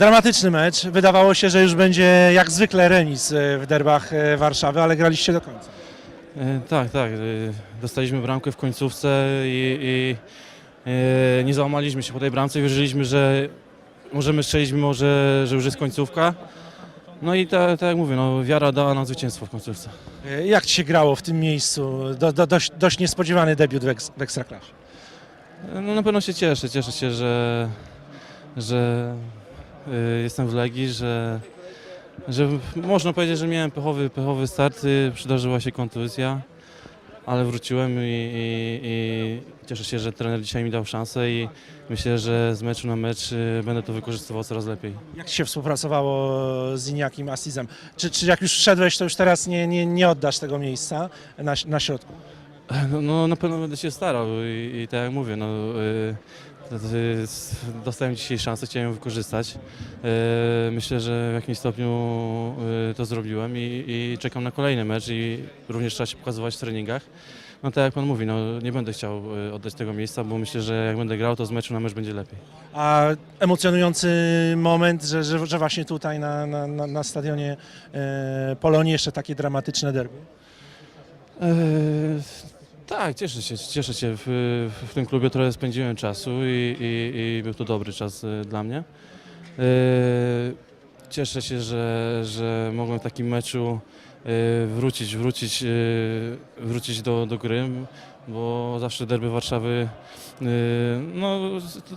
Dramatyczny mecz. Wydawało się, że już będzie jak zwykle remis e, w derbach e, Warszawy, ale graliście do końca. E, Tak, tak. Dostaliśmy bramkę w końcówce i, i nie załamaliśmy się po tej bramce. Wierzyliśmy, że możemy strzelić, mimo że, że już jest końcówka. No i tak, tak jak mówię, no, wiara dała nam zwycięstwo w końcówce. Jak ci się grało w tym miejscu? Do, do, dość, dość niespodziewany debiut w, w Ekstraklasie. No, na pewno się cieszę. Cieszę się, że, że jestem w Legii, że, że można powiedzieć, że miałem pechowy, pechowy start. y, Przydarzyła się kontuzja, ale wróciłem i, i, i cieszę się, że trener dzisiaj mi dał szansę i myślę, że z meczu na mecz y, będę to wykorzystywał coraz lepiej. Jak się współpracowało z Iniakim Asizem? Czy, czy jak już wszedłeś, to już teraz nie, nie, nie oddasz tego miejsca na, na środku? No, no na pewno będę się starał i, i tak jak mówię, no, y, dostałem dzisiaj szansę, chciałem ją wykorzystać. Y, myślę, że w jakimś stopniu y, to zrobiłem i, i czekam na kolejny mecz i również trzeba się pokazywać w treningach. No tak jak pan mówi, no, nie będę chciał y, oddać tego miejsca, bo myślę, że jak będę grał, to z meczu na mecz będzie lepiej. A emocjonujący moment, że, że, że właśnie tutaj na, na, na, stadionie e, Polonii jeszcze takie dramatyczne derby. Tak, cieszę się, cieszę się. W, w tym klubie trochę spędziłem czasu i, i, i był to dobry czas e, dla mnie. Eee, cieszę się, że, że mogłem w takim meczu e, wrócić, wrócić, e, wrócić do, do gry, bo zawsze derby Warszawy e, no,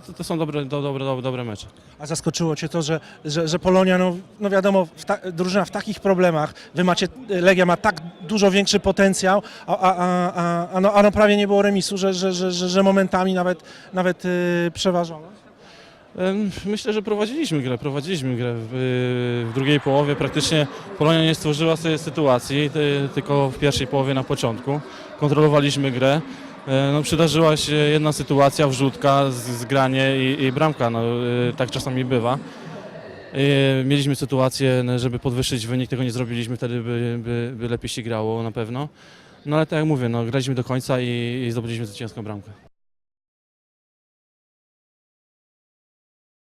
to, to są dobre, do, dobre, dobre, mecze. A zaskoczyło Cię to, że, że, że Polonia, no, no wiadomo, w ta, drużyna w takich problemach, Wy macie, Legia ma tak dużo większy potencjał, a, a, a, a, no, a no prawie nie było remisu, że, że, że, że, że momentami nawet, nawet yy, przeważono. Myślę, że prowadziliśmy grę, prowadziliśmy grę. W, w drugiej połowie praktycznie Polonia nie stworzyła sobie sytuacji, ty, tylko w pierwszej połowie na początku. Kontrolowaliśmy grę. E, No, przydarzyła się jedna sytuacja, wrzutka, zgranie i, i bramka. No, e, tak czasami bywa. E, Mieliśmy sytuację, no, żeby podwyższyć wynik, tego nie zrobiliśmy, wtedy by, by, by lepiej się grało na pewno. No ale tak jak mówię, no, graliśmy do końca i, i zdobyliśmy zwycięską bramkę.